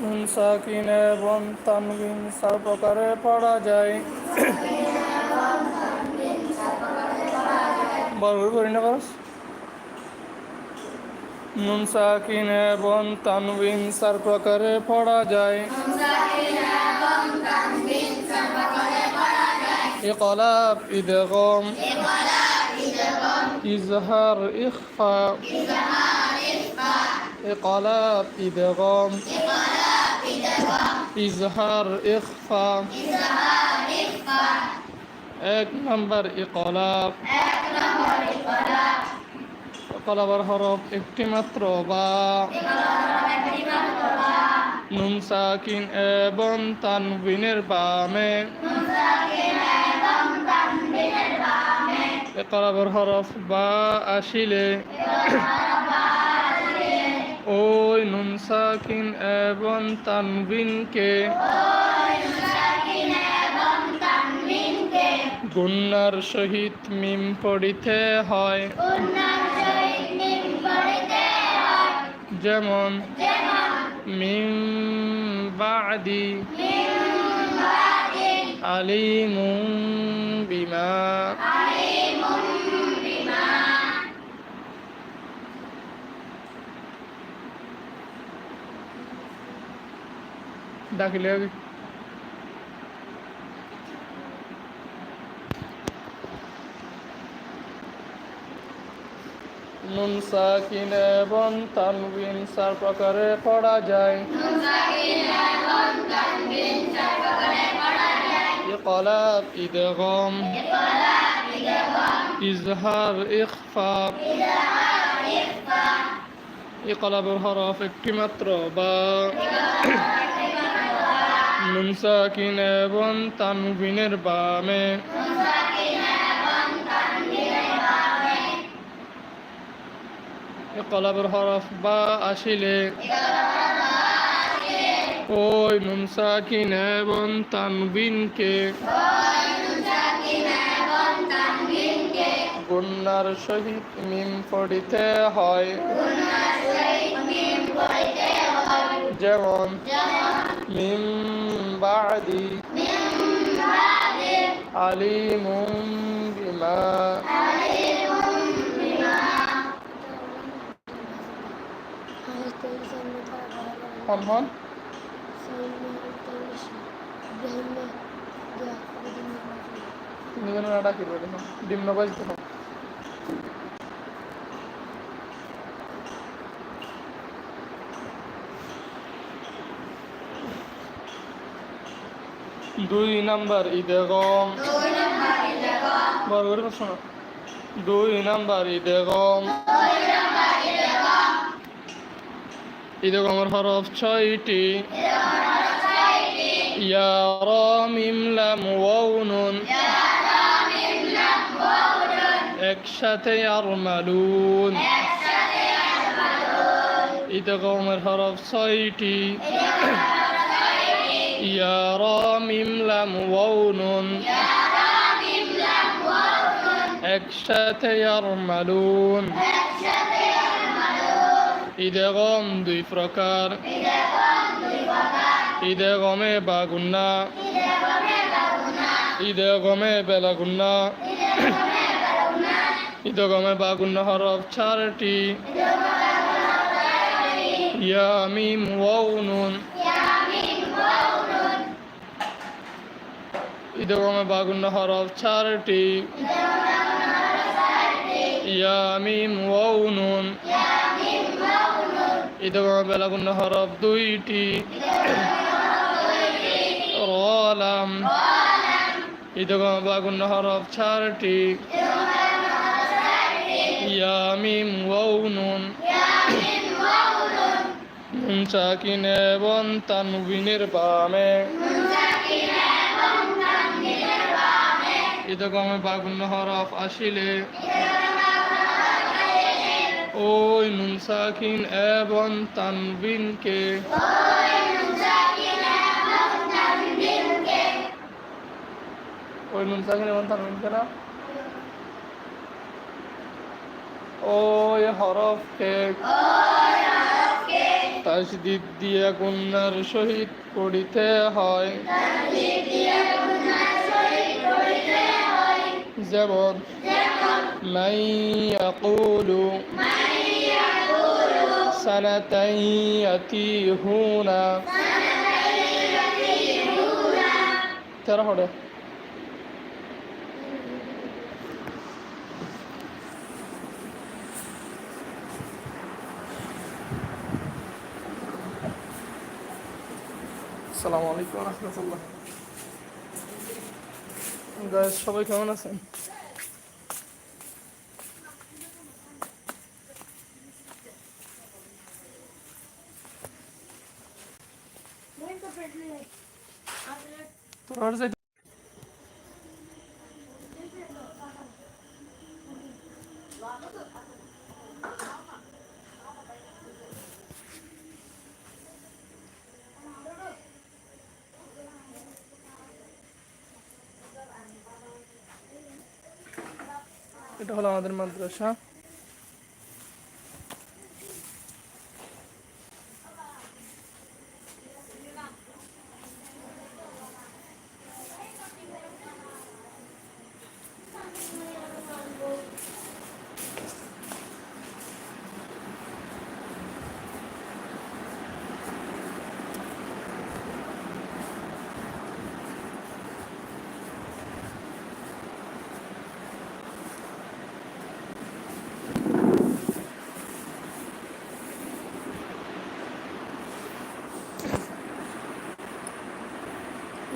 সাকিন এবং তানবিন চার প্রকারে পড়া যায়। বর্গ করি না বস নুন সাকিন এবং তানবিন চার প্রকারে পড়া যায়। ইকলাব ইদগম ইজহার ইখফা ইকলাব ইদগম ইজহার ইখফা এক নম্বর ইকলাব ইকলাবের হরফ একটি মাত্র বা। নুন সাকিন এবং তানবিনের বামে। ইকলাবের হরফ বা আসিলে। ওই নুন সাকিন এবং তানবিনকে। গুন্নার সহিত মিম পড়িতে হয়। যেমন, মিম বাদি। আলিমুম বিমা। ডাকিলে হবে নুন সাকিন এবং তানবিন চার প্রকারে পড়া যায় ইকলাব ইদগম ইজহার ইখফা ইকলাবের হরফ একটি মাত্র বা নুন সাকিন এবং তানবিনের বামে। কলাবের হরফ বা আসিলে। ওই নুন সাকিন এবং তানবিনকে। গুন্নার সহিত মিম পড়িতে হয়। যেমন, মিম বাদি আলিমুম বিমা হন হন তুমি যেন না ডাকি ডিম নবাজ তো দুই নাম্বার ইদেগম। বড় করে শোনো। দুই নাম্বার ইদেগম। ইদেগমের হরফ ছয়টি। ইয়া লাম একসাথে ইয়ারমালুন ইদেগমের হরফ ছয়টি। ইয়া র মিম লাম ওয়াও নুন একসাথে ইয়ারমালুন ইদেগম দুই প্রকার ইদেগমে বাগুন্না ইদেগমে বেলাগুন্না ইদেগমে বাগুন্না হরফ চারটি ইয়া মিম নুন ইদেগমে বাগুন্না হরফ চারটি ইয়া মিম ওয়াও নুন ইদগমে বেলাগুন্না হরফ দুইটি। রলাম ইদগমে বাগুন্না হরফ চারটি ইয়া মিম ওয়াও ইদগমে বাগুন্না হরফ আসিলে ওই নুন সাকিন এবং তানবিনকে ওই নুন সাকিন এবং তানবিনকে না? ওই হরফকে তাজদিদ দিয়ে গুন্নার সহিত পড়িতে হয়। الزبر من يقول سنة يتيهون. ترى السلام عليكم ورحمة الله. সবাই কেমন আছেন. তোর যাই এটা হলো আমাদের মাদ্রাসা।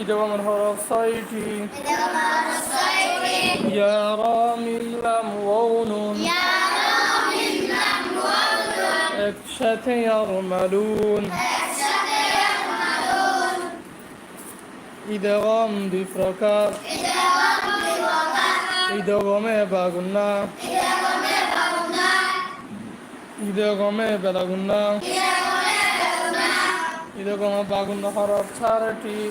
إذا ومن هو الصيد يا رامي لمغون اكشت يرملون إذا غم بفركات إذا غم باغنا إذا غم بلغنا إذا غم باغنا حرف شارتي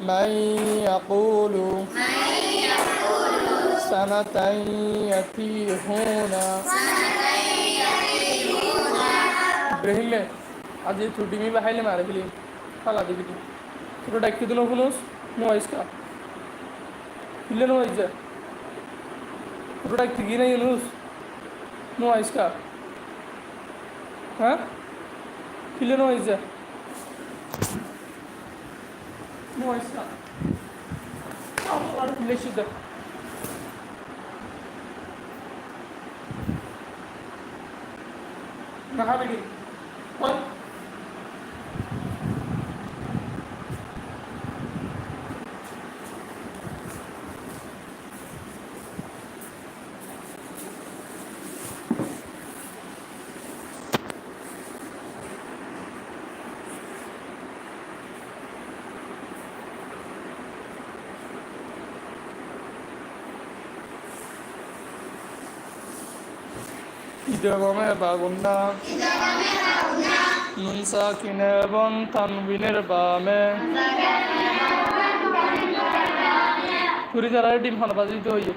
من يقول سنة يتيهون إبراهيم आज ये छोटी मी बहायले मारे गेली चला दे किती तुला डाक किती नको नोस नोवायस का किल्ले नोवायस तुला डाक तिघी नाही नोस नोवायस का हां किल्ले नोवायस Morrison. Tablolar birleşidir. Daha da gelin. ইদগমে বাগুন্না নুন সাকিন এবং তানবিনের বামে তুরি যারা ডিম খানা বাজি দিতে হইয়ে।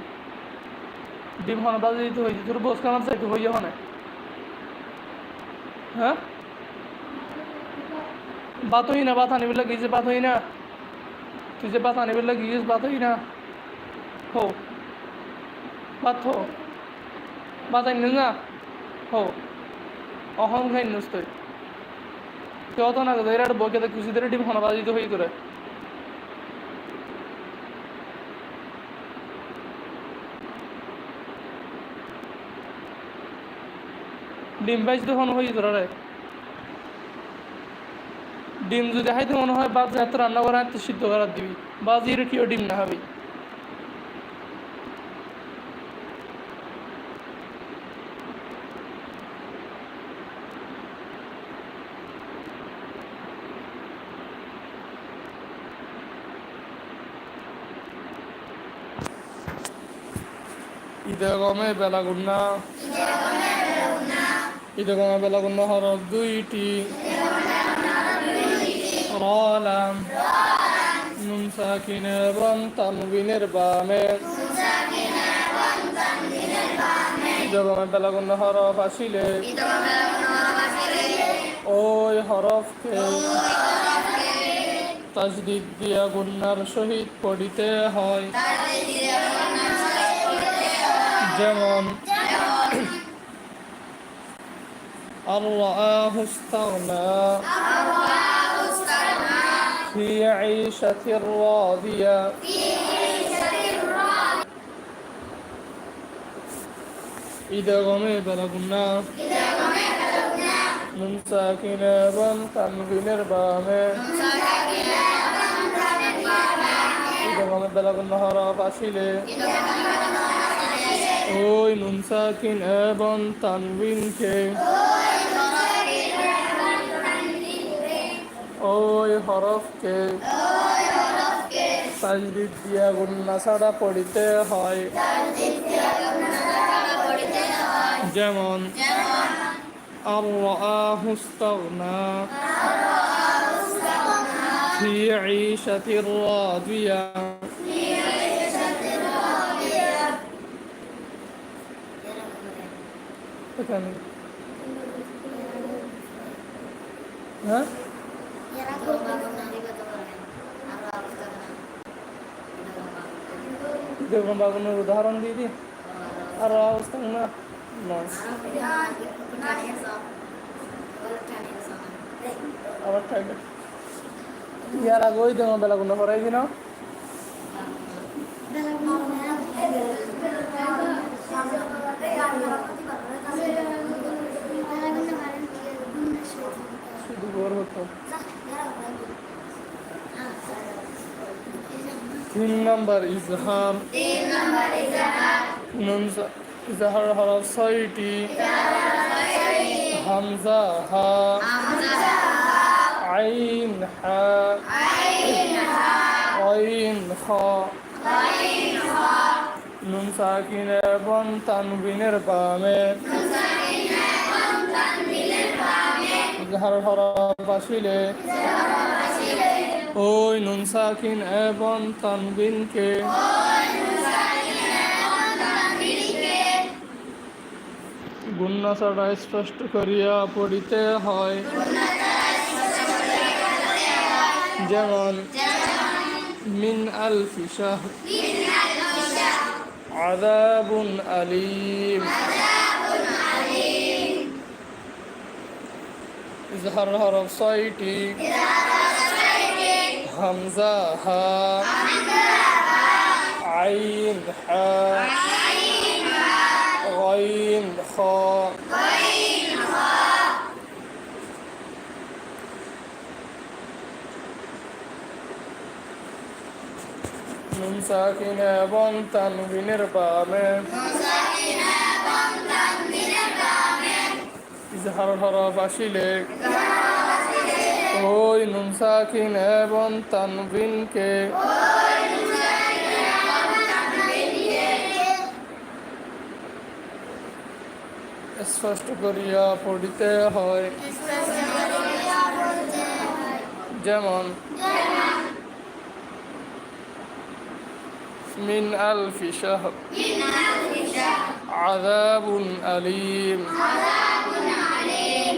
ডিম খানা বাজি দিতে হইয়ে। তোর বস খানা চাইতে হইয়ে হনে হ্যাঁ? বাত হই না, বাত আনিবার লাগিয়েছে বাত হই না। তুই যে বাত আনিবার লাগিয়েছিস বাত হই না। হো। বাত হো। বাত আনি না? হো অহং খাই নুস্তই কেউ তো না এরা বকে ধরে ডিম করে। ডিম হন হই তোরা রে। ডিম যদি হাইতে মনে হয় বাজ এত রান্না করা সিদ্ধ করার দিবি। বাজির কেউ ডিম না হবি ইদগমে বেলাগুন্না। ইদগমে বেলাগুন্না হরফ দুইটি। রলাম। নুন সাকিন এবং তানবিনের বামে। ইদগমে বেলাগুন্না হরফ আসিলে ওই হরফকে তাজদিদ দিয়া গুন্নার সহিত পড়িতে হয়। যেমন আল্লাহ في عيشة راضية إذا غمي بلغنا من ساكنة بن تنوين ربامة إذا غمي بلغنا هراب أشيلة ওই নুন সাকিন এবং তানবিনকে ওই হরফকে তাজদিদ দিয়া গুন্না ছাড়া পড়িতে হয় যেমন আল্লাহ استغنى في عيشة راضية এখানে হ্যাঁ দেখুন বাগুনের উদাহরণ দিয়ে দি আর অবস্থা না আবার ইয়ার আগে ওই দেওয়া বেলা গুলো করাই দিন তিন নম্বর ইজহার। ইজহার হরফ ছয়টি। হামজা হা। আইন হা। আইন খ নুন সাকিন এবং তানবিনের বামে। ইজহার হরফ আসিলে ওই নুন সাকিন এবং তানবিনকে। গুন্না ছাড়া স্পষ্ট করিয়া পড়িতে হয়। যেমন, মিন আল ফিসাহ আদাবুন আলিম। ইজহার হরফ ছয়টি। হামজা হা আইন হা غين خاء নুন সাকিন এবং তানবিনের বামে ইজহার হরফ আসিলে ওই নুনসাকিন এবং তানবিনকে স্পষ্ট করিয়া পড়িতে হয়। যেমন মিন আল ফিশাহ আদাবুন আলিম। আদাবুন আলিম।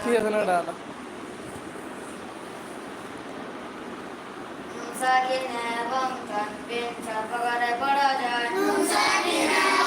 কি এখানে ডালা সাকিন এবং তানবিন সর্বকালে পড়া যায় কলা